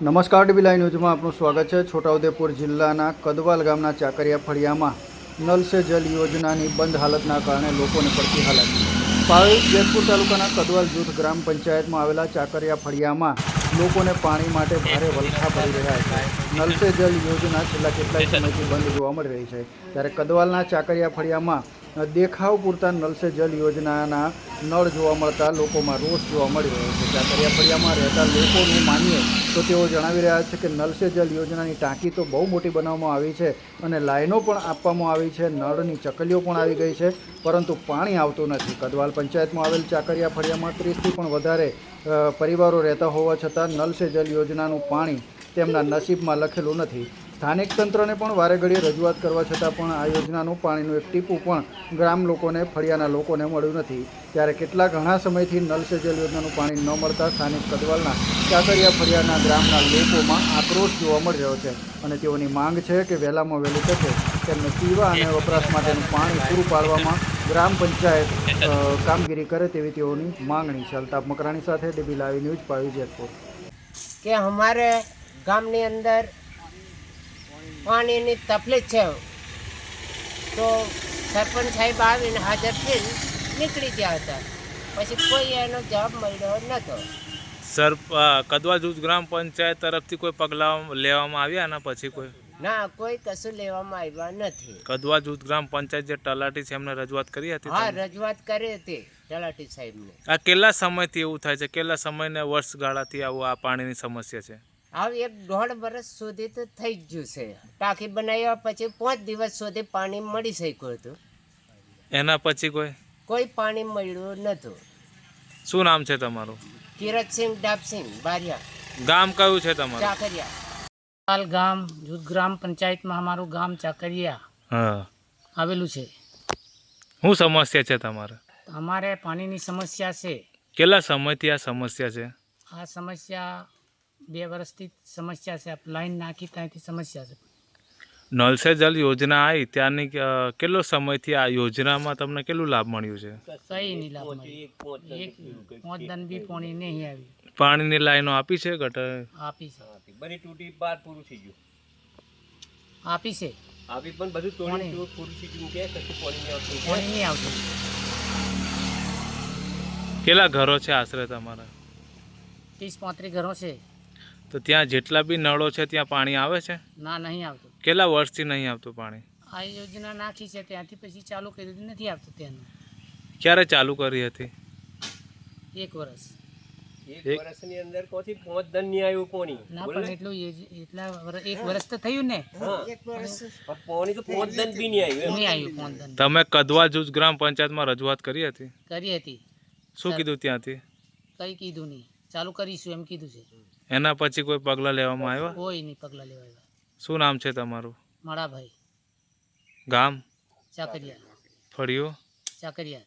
નમસ્કાર લાઈવ ન્યૂઝમાં આપનું સ્વાગત છે. છોટાઉદેપુર જિલ્લાના કદવાલ ગામના ચાકરિયા ફળિયામાં નલ સે જલ યોજનાની બંધ હાલતના કારણે લોકોને પડતી હાલત પાવી જેતપુર તાલુકાના કદવાલ જૂથ ગ્રામ પંચાયતમાં આવેલા ચાકરિયા ફળિયામાં લોકોને પાણી માટે ભારે વલખા પડી રહ્યા છે. નલ સે જલ યોજના છેલ્લા કેટલાય સમયથી બંધ જોવા મળી રહી છે. ત્યારે કદવાલના ચાકરિયા ફળિયામાં દેખાવ પૂરતા નલ જલ યોજનાના નળ જોવા મળતા લોકોમાં રોષ જોવા મળી રહ્યો છે. ચાકરિયા ફળિયામાં રહેતા લોકોનું માનીએ તો તેઓ જણાવી રહ્યા છે કે નલ જલ યોજનાની ટાંકી તો બહુ મોટી બનાવવામાં આવી છે અને લાઈનો પણ આપવામાં આવી છે. નળની ચકલીઓ પણ આવી ગઈ છે, પરંતુ પાણી આવતું નથી. કદવાલ પંચાયતમાં આવેલ ચાકરિયા ફળિયામાં ત્રીસથી પણ વધારે પરિવારો રહેતા હોવા છતાં નલ જલ યોજનાનું પાણી તેમના નસીબમાં લખેલું નથી. સ્થાનિક તંત્રને પણ વારે ઘડીએ રજૂઆત કરવા છતાં પણ આ યોજનાનું પાણીનું એક ટીપું પણ ગ્રામ લોકોને, ફળિયાના લોકોને મળ્યું નથી. ત્યારે કેટલા ઘણા સમયથી નલ સે યોજનાનું પાણી ન મળતા સ્થાનિક કદવાલના કાકરિયા ફળિયાના ગ્રામના લોકોમાં આક્રોશ જોવા મળી રહ્યો છે અને તેઓની માંગ છે કે વહેલામાં વહેલી તકે તેમને પીવા અને વપરાશ માટેનું પાણી પૂરું પાડવામાં ગ્રામ પંચાયત કામગીરી કરે તેવી તેઓની માંગણી. છે અલ્તાફ મકરાણી સાથે DB live news, Pavi Jetpur. કે અમારે ગામની અંદર પાણીની તકલીફ છે. તો સરપંચ સાહેબ આવીને હાજર થઈને નીકળી ગયા હતા. પછી કોઈ એનો જવાબ મળ્યો નહોતો. સર કદવા જૂથ ગ્રામ પંચાયત તરફથી કોઈ પગલાં લેવામાં આવ્યા એના પછી કોઈ? ના કોઈ કશું લેવામાં આવ્યા નથી. કદવા જૂથ ગ્રામ પંચાયત જે તલાટી છે એમને રજૂઆત કરી હતી હા રજૂઆત કરી હતી તલાટી સાહેબને. આ કેટલા સમયથી એવું થાય છે? કેટલા સમયને વર્ષગાળાથી આવું આ પાણીની સમસ્યા છે? હવે એક દોઢ વર્ષ સુધી તો થઈ જ ગયું છે. ટાંકી બનાવ્યા પછી પાંચ દિવસ સુધી પાણી મળી શક્યું હતું. એના પછી કોઈ? કોઈ પાણી મળ્યું નહોતું. શું નામ છે તમારું? કિરતસિંહ ડાબસિંહ બારિયા. ગામ કયું છે તમારું? ચાકરિયા. હાલ ગામ જૂથ ગ્રામ પંચાયતમાં અમારું ગામ ચાકરિયા હા. આવેલું છે. શું સમસ્યા છે તમારે? અમારે પાણીની સમસ્યા છે. કેટલા સમયથી આ સમસ્યા છે? આ સમસ્યા બે વર્ષથી સમસ્યા છે. લાઈન નાખી ત્યાંથી સમસ્યા છે. નલ સે જલ યોજના આવી ત્યારની કેટલો સમયથી આ યોજનામાં તમને કેટલું લાભ મળ્યું છે? કઈ નહીં લાભ મળ્યો. એક પાંચ દન બી પાણી નહીં આવી. પાણીની લાઈનો આપી છે ગટર? આપી છે. બની તૂટી બાર પૂરું થઈ ગયું. આપી છે? આપી પણ બધું તોડી પૂરું થઈ ગયું. કે કશું પાણી નહીં આવતું. પાણી નહીં આવતું. કેટલા ઘરો છે આશરે તમારા? ત્રીસ પાંત્રીસ ઘરો છે. તો ત્યાં જેટલા બી નળો છે ત્યાં પાણી આવે છે? ના નહીં આવતું. કેટલા વર્ષથી નહીં આવતું પાણી? આ યોજના નાખી છે ત્યાંથી પછી ચાલુ કર્યું નથી આવતું ત્યાંનું. ક્યારે ચાલુ કરી હતી? એક વર્ષ. એક એક- વર્ષની અંદર કોથી પાંચ દન નહીં આવ્યું પાણી? ના પણ એટલું એટલા એક વર્ષ તો થયું ને. હા. પણ પાણી તો પાંચ દન બી નહીં આવ્યું નહીં આવ્યું પાંચ દન તમે કદવા જૂથ ગ્રામ પંચાયતમાં રજૂઆત કરી હતી? કરી હતી. શું કીધું ત્યાંથી? કઈ કીધું નહીં. ચાલુ કરીશું એમ કીધું છે. એના પછી કોઈ પગલાં લેવામાં આવ્યા? કોઈ નહીં પગલાં લેવાયા શું નામ છે તમારું? મળાભાઈ. ગામ? ચાકરિયા. ફળિયો? ચાકરિયા.